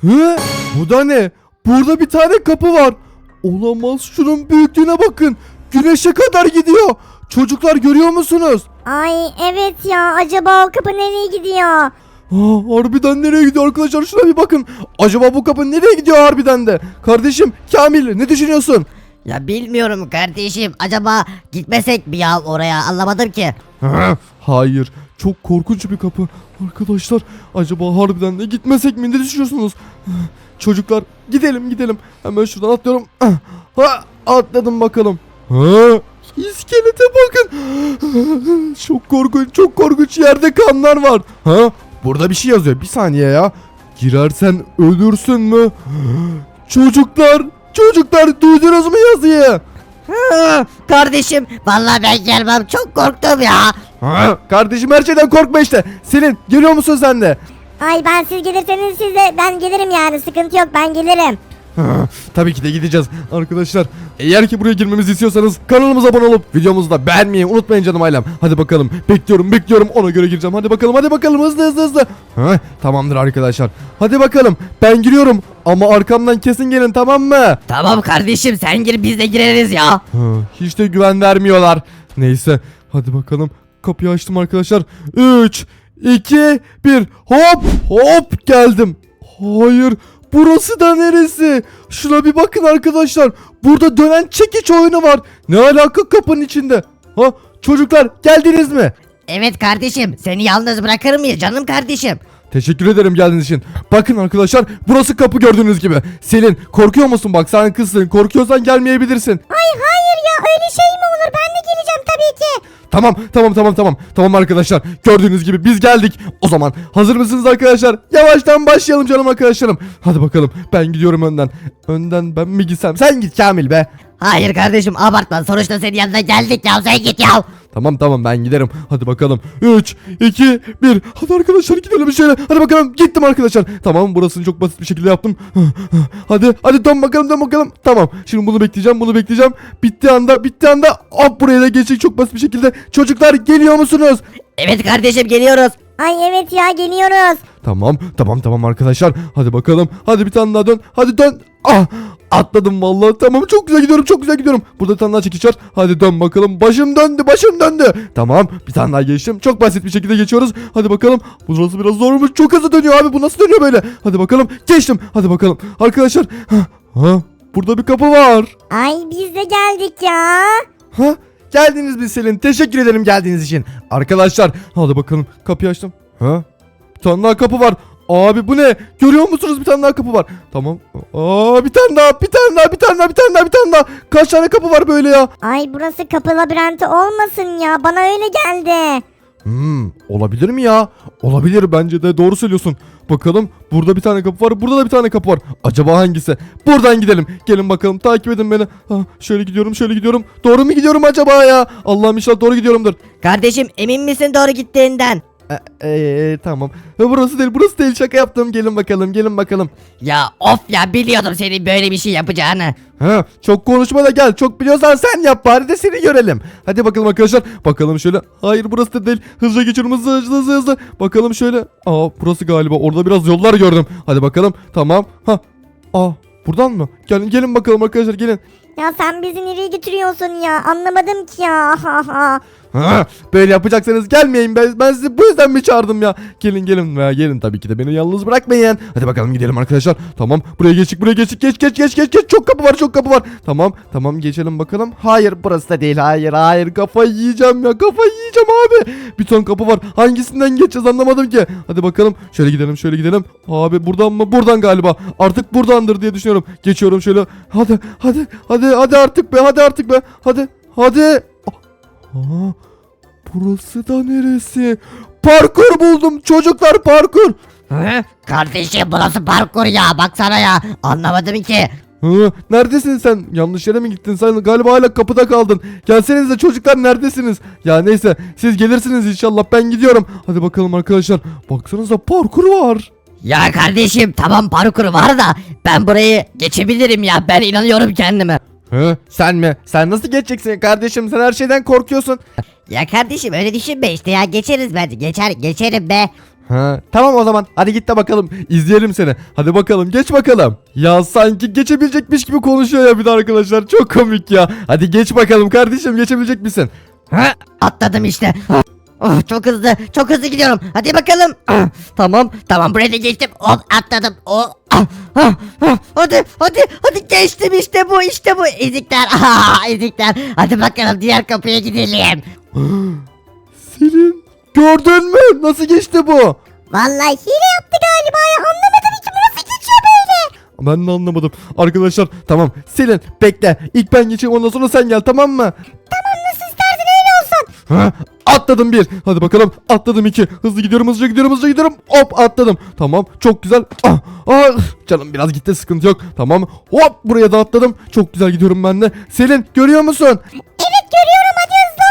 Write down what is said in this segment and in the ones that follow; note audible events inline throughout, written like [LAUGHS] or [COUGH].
Hı? Bu da ne? Burada bir tane kapı var. Olamaz şunun büyüklüğüne bakın. Güneşe kadar gidiyor. Çocuklar görüyor musunuz? Ay evet ya acaba o kapı nereye gidiyor? Aa, harbiden nereye gidiyor arkadaşlar şuna bir bakın. Acaba bu kapı nereye gidiyor harbiden de? Kardeşim Kamil ne düşünüyorsun? Ya bilmiyorum kardeşim. Acaba gitmesek mi ya oraya anlamadım ki. Ha, Hayır. Çok korkunç bir kapı. Arkadaşlar acaba harbiden de gitmesek mi? Ne düşünüyorsunuz? Çocuklar gidelim gidelim. Hemen şuradan atlıyorum. Ha, atladım bakalım. Ha, iskelete bakın. Çok korkunç çok korkunç yerde kanlar var. Ha, burada bir şey yazıyor. Bir saniye ya. Girersen ölürsün mü? Çocuklar çocuklar duydunuz mu yazıyı? Kardeşim vallahi ben gelmem çok korktum ya. Ha, kardeşim her şeyden korkma işte. Selin geliyor musun sen de? Ay ben siz gelirseniz siz de ben gelirim yani sıkıntı yok ben gelirim. Ha, Tabii ki de gideceğiz arkadaşlar. Eğer ki buraya girmemizi istiyorsanız kanalımıza abone olup videomuzu da beğenmeyi unutmayın canım ailem. Hadi bakalım bekliyorum bekliyorum ona göre gireceğim. Hadi bakalım hadi bakalım hızlı hızlı hızlı. Ha, tamamdır arkadaşlar. Hadi bakalım ben giriyorum ama arkamdan kesin gelin tamam mı? Tamam kardeşim sen gir biz de gireriz ya. Ha, hiç de güven vermiyorlar. Neyse hadi bakalım kapıyı açtım arkadaşlar. 3, 2, 1 hop hop geldim. Hayır burası da neresi? Şuna bir bakın arkadaşlar. Burada dönen çekiç oyunu var. Ne alaka kapının içinde? Ha çocuklar geldiniz mi? Evet kardeşim seni yalnız bırakır mıyız canım kardeşim? Teşekkür ederim geldiğiniz için. Bakın arkadaşlar burası kapı gördüğünüz gibi. Selin korkuyor musun bak sen kızsın korkuyorsan gelmeyebilirsin. Ay hayır ya öyle şey mi olur ben de geleceğim tabii ki. Tamam tamam tamam tamam. Tamam arkadaşlar. Gördüğünüz gibi biz geldik. O zaman hazır mısınız arkadaşlar? Yavaştan başlayalım canım arkadaşlarım. Hadi bakalım. Ben gidiyorum önden. Önden ben mi gitsem? Sen git Kamil be. Hayır kardeşim abartma sonuçta senin yanına geldik ya sen git ya. Tamam tamam ben giderim. Hadi bakalım. 3, 2, 1. Hadi arkadaşlar gidelim şöyle. Hadi bakalım gittim arkadaşlar. Tamam burasını çok basit bir şekilde yaptım. [SIGHS] Hadi hadi dön bakalım dön bakalım. Tamam. Şimdi bunu bekleyeceğim bunu bekleyeceğim. Bitti anda bitti anda. Hop buraya da geçecek çok basit bir şekilde. Çocuklar geliyor musunuz? Evet kardeşim geliyoruz. Ay evet ya geliyoruz. Tamam tamam tamam arkadaşlar. Hadi bakalım. Hadi bir tane daha dön. Hadi dön. Ah atladım vallahi. Tamam çok güzel gidiyorum çok güzel gidiyorum. Burada bir tane daha çekiç var. Hadi dön bakalım. Başım döndü başım döndü. Tamam bir tane daha geçtim. Çok basit bir şekilde geçiyoruz. Hadi bakalım. Burası biraz zormuş. Çok hızlı dönüyor abi. Bu nasıl dönüyor böyle? Hadi bakalım. Geçtim. Hadi bakalım. Arkadaşlar. Ha, ha, burada bir kapı var. Ay biz de geldik ya. Ha? Geldiniz biz Selin. Teşekkür ederim geldiğiniz için. Arkadaşlar hadi bakalım kapıyı açtım. Ha? Bir tane daha kapı var. Abi bu ne? Görüyor musunuz bir tane daha kapı var. Tamam. Aa bir tane daha, bir tane daha, bir tane daha, bir tane daha, bir tane daha. Kaç tane kapı var böyle ya? Ay burası kapı labirenti olmasın ya bana öyle geldi. Hmm, olabilir mi ya? Olabilir bence de doğru söylüyorsun. Bakalım burada bir tane kapı var, burada da bir tane kapı var. Acaba hangisi? Buradan gidelim. Gelin bakalım takip edin beni. Ha, şöyle gidiyorum, şöyle gidiyorum. Doğru mu gidiyorum acaba ya? Allah'ım inşallah doğru gidiyorumdur. Kardeşim emin misin doğru gittiğinden? Eee tamam. Ha, burası değil burası değil şaka yaptım. Gelin bakalım gelin bakalım. Ya of ya biliyordum senin böyle bir şey yapacağını. Ha, çok konuşma da gel. Çok biliyorsan sen yap bari de seni görelim. Hadi bakalım arkadaşlar. Bakalım şöyle. Hayır burası da değil. Hızlıca geçiyorum hızlı hızlı hızlı hızlı. Bakalım şöyle. Aa burası galiba. Orada biraz yollar gördüm. Hadi bakalım. Tamam. Ha. Aa buradan mı? Gelin gelin bakalım arkadaşlar gelin. Ya sen bizi nereye götürüyorsun ya anlamadım ki ya. Ha ha. Böyle yapacaksanız gelmeyin ben, ben sizi bu yüzden mi çağırdım ya? Gelin gelin veya gelin tabii ki de beni yalnız bırakmayın. Hadi bakalım gidelim arkadaşlar. Tamam buraya geçtik buraya geçtik geç geç geç geç geç çok kapı var çok kapı var. Tamam tamam geçelim bakalım. Hayır burası da değil hayır hayır kafayı yiyeceğim ya kafayı yiyeceğim abi. Bir ton kapı var hangisinden geçeceğiz anlamadım ki. Hadi bakalım şöyle gidelim şöyle gidelim. Abi buradan mı buradan galiba artık buradandır diye düşünüyorum. Geçiyorum şöyle hadi hadi hadi hadi artık be hadi artık be hadi hadi. Aa, burası da neresi? Parkur buldum çocuklar parkur. Hı? Kardeşim burası parkur ya baksana ya anlamadım ki. Hı, neredesin sen? Yanlış yere mi gittin? Sen galiba hala kapıda kaldın. Gelsenize çocuklar neredesiniz? Ya neyse siz gelirsiniz inşallah ben gidiyorum. Hadi bakalım arkadaşlar. Baksanıza parkur var. Ya kardeşim tamam parkur var da ben burayı geçebilirim ya ben inanıyorum kendime. Hı, sen mi? Sen nasıl geçeceksin kardeşim? Sen her şeyden korkuyorsun. Ya kardeşim öyle düşünme işte ya geçeriz bence geçer geçerim be. Ha, tamam o zaman hadi git de bakalım izleyelim seni. Hadi bakalım geç bakalım. Ya sanki geçebilecekmiş gibi konuşuyor ya bir de arkadaşlar çok komik ya. Hadi geç bakalım kardeşim geçebilecek misin? Ha, atladım işte. Oh, çok hızlı, çok hızlı gidiyorum. Hadi bakalım. Ah, tamam, tamam buraya da geçtim. Oh, atladım. Oh, ah, ah, ah. hadi, hadi, hadi geçtim işte bu, işte bu. Ezikler, [LAUGHS] ah, ezikler. Hadi bakalım diğer kapıya gidelim. Selin gördün mü nasıl geçti bu? Vallahi hile yaptı galiba ya anlamadım ki bu nasıl geçiyor böyle. Ben de anlamadım. Arkadaşlar tamam Selin bekle ilk ben geçeyim ondan sonra sen gel tamam mı? Tamam Ha, atladım bir. Hadi bakalım atladım iki. Hızlı gidiyorum hızlı gidiyorum hızlı gidiyorum. Hop atladım. Tamam çok güzel. Ah, ah, canım biraz gitti sıkıntı yok. Tamam hop buraya da atladım. Çok güzel gidiyorum ben de. Selin görüyor musun? Evet görüyorum hadi hızlı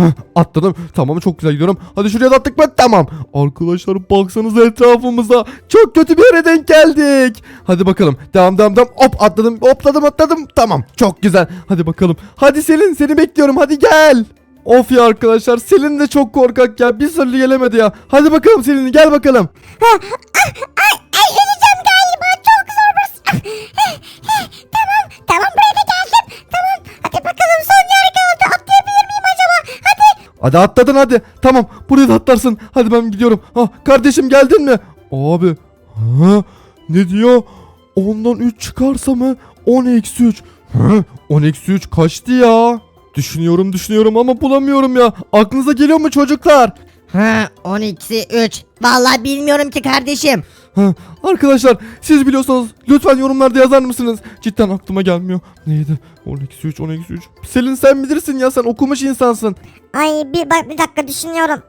ol. Hah, atladım. Tamam çok güzel gidiyorum. Hadi şuraya da attık mı? Tamam. Arkadaşlar baksanıza etrafımıza. Çok kötü bir yere denk geldik. Hadi bakalım. Devam devam devam. Hop atladım. Hopladım atladım. Tamam. Çok güzel. Hadi bakalım. Hadi Selin seni bekliyorum. Hadi gel. Of ya arkadaşlar Selin de çok korkak ya. Bir türlü gelemedi ya. Hadi bakalım Selin gel bakalım. Ay, ay öleceğim galiba çok zor burası. tamam tamam buraya da geldim. Tamam hadi bakalım son yer kaldı. Atlayabilir miyim acaba? Hadi. Hadi atladın hadi. Tamam buraya da atlarsın. Hadi ben gidiyorum. Ah kardeşim geldin mi? Abi. Ha, ne diyor? Ondan 3 çıkarsa mı? 10 eksi 3. Ha, 10 eksi 3 kaçtı ya? Düşünüyorum düşünüyorum ama bulamıyorum ya. Aklınıza geliyor mu çocuklar? Ha, 12, 3. Vallahi bilmiyorum ki kardeşim. Ha, arkadaşlar siz biliyorsanız lütfen yorumlarda yazar mısınız? Cidden aklıma gelmiyor. Neydi? 10 eksi 3 10 eksi 3. Selin sen bilirsin ya sen okumuş insansın. Ay bir bak bir dakika düşünüyorum.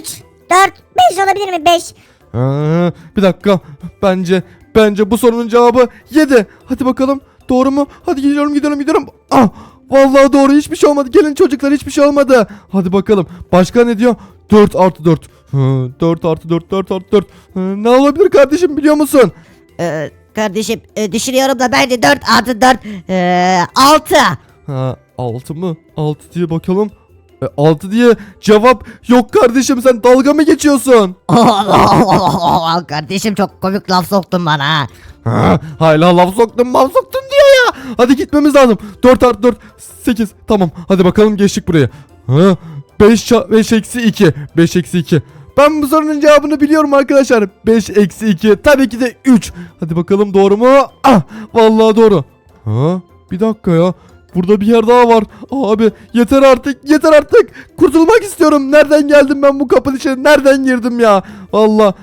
3, 4, 5 olabilir mi? 5. Ha, bir dakika. Bence bence bu sorunun cevabı 7. Hadi bakalım. Doğru mu? Hadi gidiyorum gidiyorum gidiyorum. Ah! Vallahi doğru hiçbir şey olmadı. Gelin çocuklar hiçbir şey olmadı. Hadi bakalım. Başka ne diyor? 4 artı 4. Hı, 4 artı 4 4 artı 4. Hı, ne olabilir kardeşim biliyor musun? Ee, kardeşim e, düşünüyorum da bence 4 artı 4, ee, 6. Ha 6 mı? 6 diye bakalım. E, 6 diye cevap yok kardeşim sen dalga mı geçiyorsun? [LAUGHS] kardeşim çok komik laf soktun bana ha. Ha, hala laf soktun laf soktun diyor. Hadi gitmemiz lazım. 4 artı 4 8 tamam hadi bakalım geçtik buraya. Ha, 5, 5 eksi 2 5 eksi 2 ben bu sorunun cevabını biliyorum arkadaşlar. 5 eksi 2 tabii ki de 3. Hadi bakalım doğru mu? Ah vallahi doğru. Ha, bir dakika ya. Burada bir yer daha var. Abi yeter artık yeter artık. Kurtulmak istiyorum. Nereden geldim ben bu kapının içine? Nereden girdim ya? Vallahi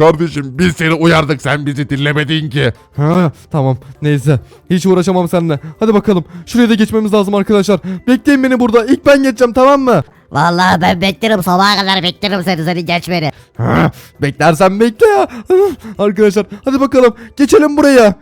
Kardeşim biz seni uyardık sen bizi dinlemedin ki. Ha, tamam neyse hiç uğraşamam seninle. Hadi bakalım şuraya da geçmemiz lazım arkadaşlar. Bekleyin beni burada ilk ben geçeceğim tamam mı? Vallahi ben beklerim sabaha kadar beklerim seni seni geç beni. Ha, beklersen bekle ya. [LAUGHS] Arkadaşlar hadi bakalım geçelim buraya.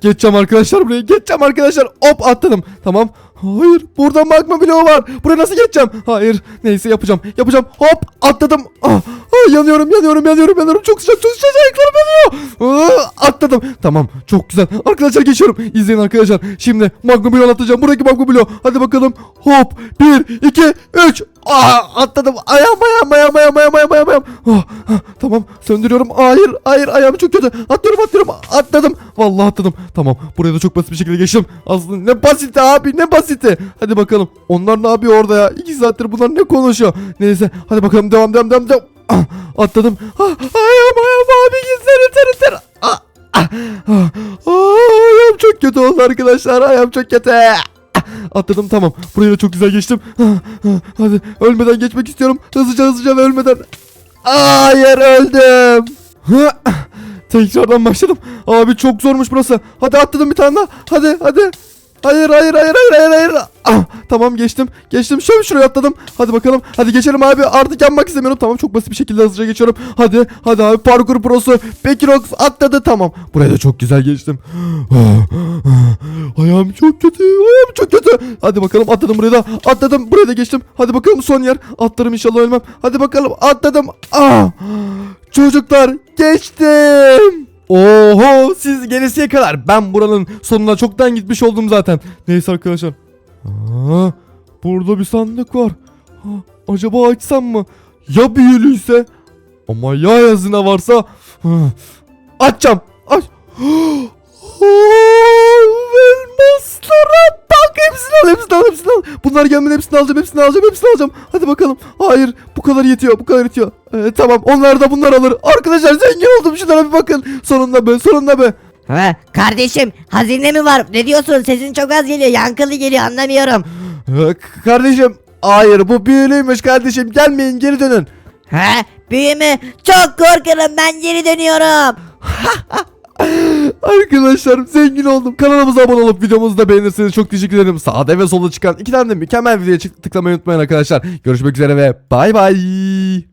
Geçeceğim arkadaşlar buraya geçeceğim arkadaşlar. Hop atladım tamam. Hayır burada magma bloğu var. Buraya nasıl geçeceğim? Hayır neyse yapacağım yapacağım. Hop atladım. Ah, ah, yanıyorum yanıyorum yanıyorum yanıyorum. Çok sıcak çok sıcak ayaklarım yanıyor. Ah, atladım. Tamam çok güzel. Arkadaşlar geçiyorum. İzleyin arkadaşlar. Şimdi magma bloğu atlayacağım. Buradaki magma bloğu. Hadi bakalım. Hop. 1, 2, 3. Ah, atladım. Ayağım ayağım ayağım ayağım ayağım ayağım ayağım. ayağım. Ah, ah, tamam söndürüyorum. Hayır hayır ayağım çok kötü. Atlıyorum atlıyorum. Atladım. Vallahi atladım. Tamam buraya da çok basit bir şekilde geçtim. Aslında ne basit abi ne basiti. Hadi bakalım. Onlar ne yapıyor orada ya? İki saattir bunlar ne konuşuyor? Neyse hadi bakalım devam devam devam. devam. Ah, atladım. Ah, ayağım ayağım abi gizler iter iter. Ah, ah, ah, ah, ayağım çok kötü oldu arkadaşlar. Ayağım çok kötü. Atladım tamam. Burayı da çok güzel geçtim. Ah, ah, Hadi ölmeden geçmek istiyorum. Hızlıca hızlıca ve ölmeden. Hayır öldüm. Ah, Tekrardan başladım. Abi çok zormuş burası. Hadi atladım bir tane daha. Hadi hadi. Hayır hayır hayır hayır hayır hayır. Ah, tamam geçtim. Geçtim. Şöyle şuraya atladım. Hadi bakalım. Hadi geçelim abi. Artık yanmak istemiyorum. Tamam çok basit bir şekilde hızlıca geçiyorum. Hadi hadi abi parkur prosu. Bekirox atladı tamam. Buraya da çok güzel geçtim. Ayağım çok kötü. Ayağım çok kötü. Hadi bakalım atladım buraya da. Atladım. Buraya da geçtim. Hadi bakalım son yer. Atlarım inşallah ölmem. Hadi bakalım atladım. Ah! Çocuklar geçtim. Oho siz gerisiye kadar. Ben buranın sonuna çoktan gitmiş oldum zaten. Neyse arkadaşlar. Aa, burada bir sandık var. Ha, acaba açsam mı? Ya büyülüyse? Ama ya hazine varsa açacağım. Aç. [GASPS] Bunlar gelmeden hepsini alacağım hepsini alacağım hepsini alacağım. Hadi bakalım. Hayır bu kadar yetiyor bu kadar yetiyor. Ee, tamam onlar da bunlar alır. Arkadaşlar zengin oldum şunlara bir bakın. Sonunda be sonunda be. Ha, kardeşim hazine mi var? Ne diyorsun? Sesin çok az geliyor. Yankılı geliyor anlamıyorum. Ee, k- kardeşim hayır bu büyülüymüş kardeşim gelmeyin geri dönün. Ha? Büyü mü? Çok korkarım ben geri dönüyorum. [LAUGHS] Arkadaşlar zengin oldum. Kanalımıza abone olup videomuzu da beğenirseniz çok teşekkür ederim. Sağda ve solda çıkan iki tane de mükemmel videoya tıklamayı unutmayın arkadaşlar. Görüşmek üzere ve bay bay.